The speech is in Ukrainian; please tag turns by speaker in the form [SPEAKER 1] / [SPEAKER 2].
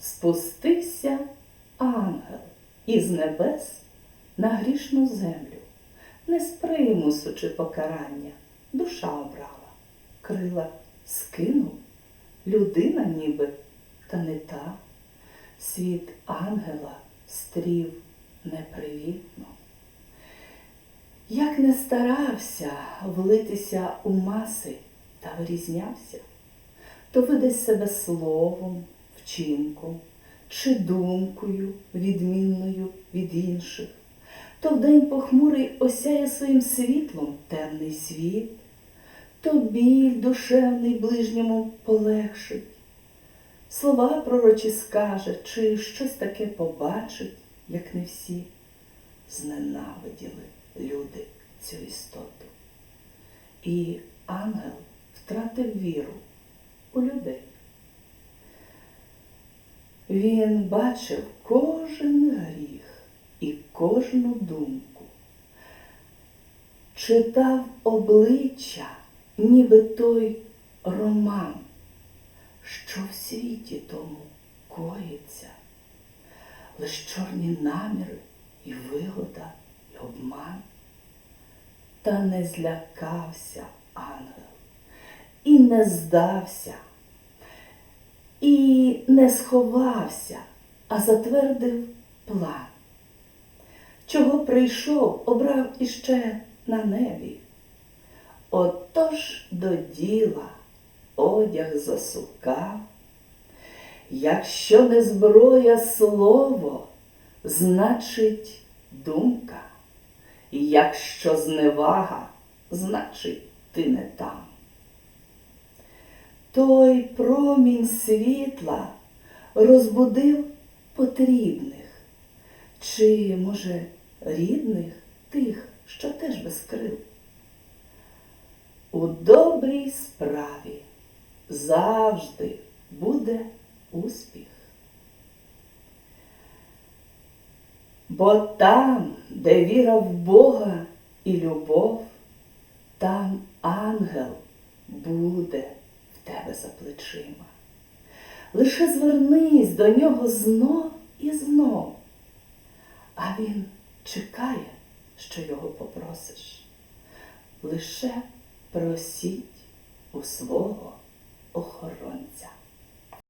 [SPEAKER 1] спустився ангел із небес на грішну землю, не з примусу чи покарання, душа обрала, крила скинув, людина ніби, та не та, світ ангела стрів непривітно. Як не старався влитися у маси та вирізнявся, то видасть себе словом, вчинком чи думкою, відмінною від інших, то вдень похмурий осяє своїм світлом темний світ, то біль душевний ближньому полегшить, слова пророчі скаже, чи щось таке побачить, як не всі, зненавиділи люди цю істоту. І ангел втратив віру у людей. Він бачив кожен гріх і кожну думку, читав обличчя, ніби той роман, що в світі тому коїться, лиш чорні наміри і вигода, і обман. Та не злякався ангел і не здався, і не сховався, а затвердив план. Чого прийшов, обрав іще на небі. Отож до діла одяг засукав. Якщо не зброя слово, значить думка. Якщо зневага, значить ти не там. Той промінь світла розбудив потрібних, чи, може, рідних тих, що теж без крил. У добрій справі завжди буде успіх. Бо там, де віра в Бога і любов, там ангел буде тебе за плечима. Лише звернись до нього знов і знов, а він чекає, що його попросиш. Лише просіть у свого охоронця.